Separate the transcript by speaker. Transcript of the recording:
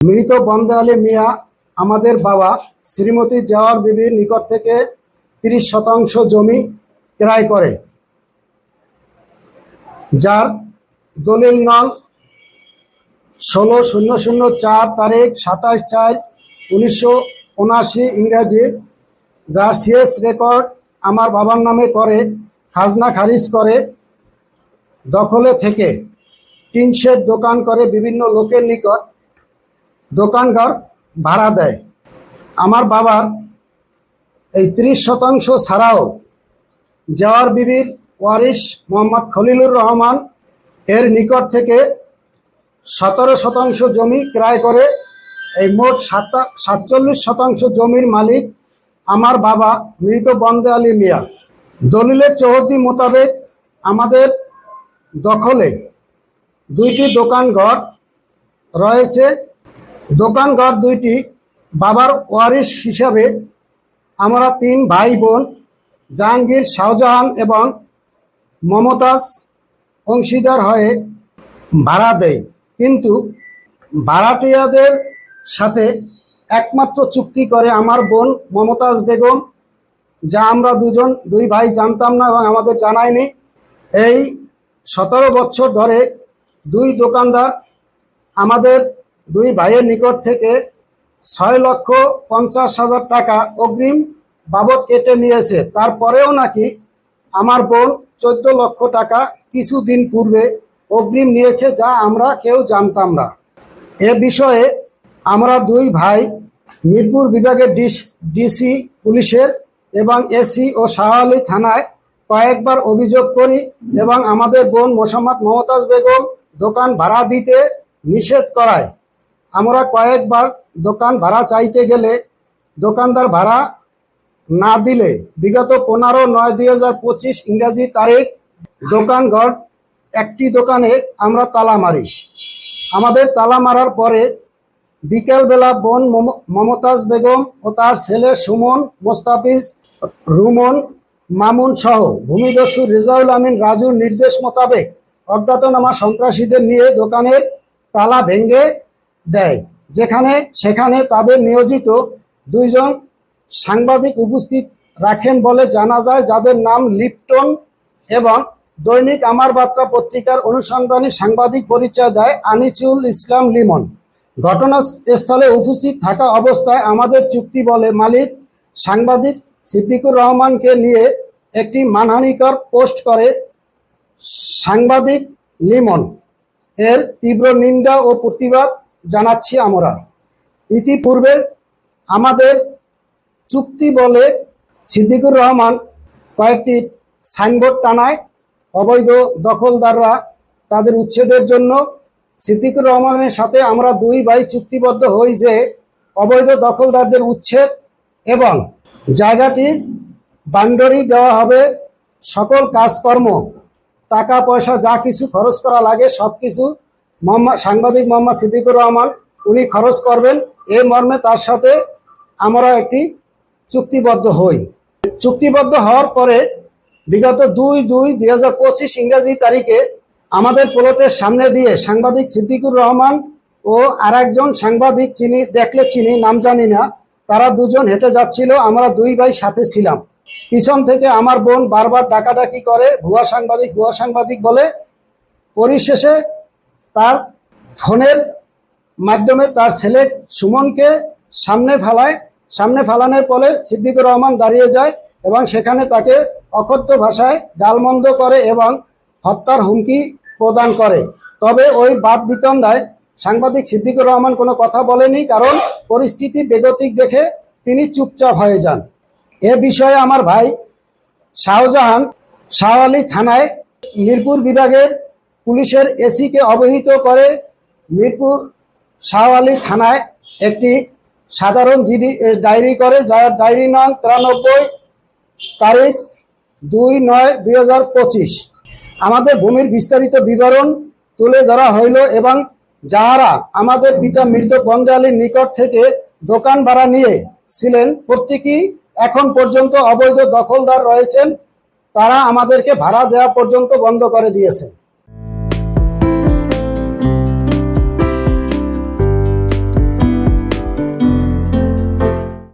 Speaker 1: মৃত বন্দে আলী মিয়া, আমাদের বাবা শ্রীমতী জওয়ার বিবির নিকট থেকে তিরিশ শতাংশ জমি ক্রয় করে, যার দলিল নং ষোলো শূন্য শূন্য চার তারিখ সাতাশ চার উনিশশো উনাশি ইংরাজি, যার সিএস রেকর্ড আমার বাবার নামে করে, খাজনা খারিজ করে, দখলে থেকে, টিন শেড দোকান করে বিভিন্ন লোকের নিকট দোকানঘর ভাড়া দেয়। আমার বাবার এই ত্রিশ শতাংশ ছাড়াও জওয়ার বিবির ওয়ারিশ মোহাম্মদ খলিলুর রহমান এর নিকট থেকে সতেরো শতাংশ জমি ক্রয় করে এই মোট সাতা- সাতচল্লিশ শতাংশ জমির মালিক আমার বাবা মৃত বন্দে আলী মিয়া। দলিলের চৌহদ্দি মোতাবেক আমাদের দখলে দুইটি দোকানঘর রয়েছে। দোকানঘর দুইটি, বাবার ওয়ারিশ হিসাবে আমরা তিন ভাই বোন জাহাঙ্গীর, শাহজাহান এবং মমতাজ অংশীদার হয়ে ভাড়া দেয় কিন্তু ভাড়াটিয়াদের সাথে একমাত্র চুক্তি করে আমার বোন মমতাজ বেগম, যা আমরা দুজন দুই ভাই জানতাম না এবং আমাদের জানায়নি। এই সতেরো বছর ধরে দুই দোকানদার আমাদের দুই ভাইয়ের নিকট থেকে ছয় লক্ষ পঞ্চাশ হাজার টাকা অগ্রিম বাবদ কেটে নিয়েছে। তারপরেও নাকি আমার বোন চোদ্দ লক্ষ টাকা কিছুদিন পূর্বে অগ্রিম নিয়েছে যা আমরা কেউ জানতাম না। এ বিষয়ে আমরা দুই ভাই মিরপুর বিভাগের ডিস, ডিসি পুলিশের এবং এসি ও শাহালি থানায় কয়েকবার অভিযোগ করি এবং আমাদের বোন মোসাম্মদ মমতাজ বেগম দোকান ভাড়া দিতে নিষেধ করায়। আমরা কয়েকবার দোকান ভাড়া চাইতে গেলে দোকানদার ভাড়া না দিলে, বিগত পনেরো, নয়, দুই হাজার পঁচিশ ইংরাজি তারিখ দোকানঘর একটি দোকানে আমরা তালা মারি। আমাদের তালা মারার পরে বিকেলবেলা বোন মম- মমতাজ বেগম ও তার ছেলে সুমন, মোস্তাফিজ, রুমন, মামুন সহ ভূমিদস্যু রেজাউল আমিন রাজুর নির্দেশ মোতাবেক অজ্ঞাতনামা সন্ত্রাসীদের নিয়ে দোকানের তালা ভেঙে দেয়। যেখানে, সেখানে তাদের নিয়োজিত দুইজন সাংবাদিক উপস্থিত রাখেন বলে জানা যায়, যাদের নাম লিপটন এবং দৈনিক আমার বার্তা পত্রিকার অনুসন্ধানী সাংবাদিক পরিচয় দেয় আনিসুল ইসলাম লিমন। ঘটনাস্থলে উপস্থিত থাকা অবস্থায় আমাদের চুক্তি বলে মালিক সাংবাদিক সিদ্দিকুর রহমানকে নিয়ে একটি মানহানিকর পোস্ট করে সাংবাদিক লিমন। এর তীব্র নিন্দা ও প্রতিবাদ জানাচ্ছি আমরা। ইতিপূর্বে আমাদের চুক্তি বলে সিদ্দিকুর রহমান কয়েকটি সাইনবোর্ড টানায় অবৈধ দখলদাররা তাদের উচ্ছেদের জন্য সিদ্দিকুর রহমানের সাথে আমরা দুই ভাই চুক্তিবদ্ধ হই যে অবৈধ দখলদারদের উচ্ছেদ এবং জায়গাটি বান্ডরি দেওয়া হবে, সকল কাজকর্ম টাকা পয়সা যা কিছু খরচ করা লাগে সব কিছু মোহাম্মদ সাংবাদিক মোহাম্মদ সিদ্দিকুর রহমান, উনি খরচ করবেন। এই মর্মে তার সাথে আমরা একটি চুক্তিবদ্ধ হই। চুক্তিবদ্ধ হওয়ার পরে বিগত দুই দুই দুই হাজার পঁচিশ ইংরাজি তারিখে আমাদের প্লটের সামনে দিয়ে সাংবাদিক সিদ্দিকুর রহমান ও আর একজন সাংবাদিক চিনি দেখলে চিনি, নাম জানি না, তারা দুজন হেঁটে যাচ্ছিল, আমরা দুই ভাই সাথে ছিলাম। পিছন থেকে আমার বোন বারবার ডাকাডাকি করে, ভুয়া সাংবাদিক ভুয়া সাংবাদিক বলে। পরিশেষে তার ফোনের মাধ্যমে তার ছেলে সুমনকে সামনে ফেলায়। সামনে ফেলানোর ফলে সিদ্দিকুর রহমান দাঁড়িয়ে যায় এবং সেখানে তাকে অকথ্য ভাষায় গালমন্দ করে এবং হত্যার হুমকি প্রদান করে। তবে ওই বাদ বিতন্দায় সাংবাদিক সিদ্দিকুর রহমান কোনো কথা বলেনি, কারণ পরিস্থিতি বেগতিক দেখে তিনি চুপচাপ হয়ে যান। এ বিষয়ে আমার ভাই শাহজাহান শাহ আলী থানায় মিরপুর বিভাগের পুলিশের এসিকে অবহিত করে মিরপুর শাহ আলী থানায় একটি সাধারণ জিডি ডায়েরি করে, যার ডায়েরি নং তিরানব্বই, তারিখ দুই নয় দুই আমাদের ভূমির বিস্তারিত বিবরণ তুলে ধরা হইল এবং যাহারা আমাদের পিতা মৃত আলীর নিকট থেকে দোকান ভাড়া নিয়ে ছিলেন, প্রত্যেকেই এখন পর্যন্ত অবৈধ দখলদার রয়েছেন, তারা আমাদেরকে ভাড়া দেওয়া পর্যন্ত বন্ধ করে দিয়েছে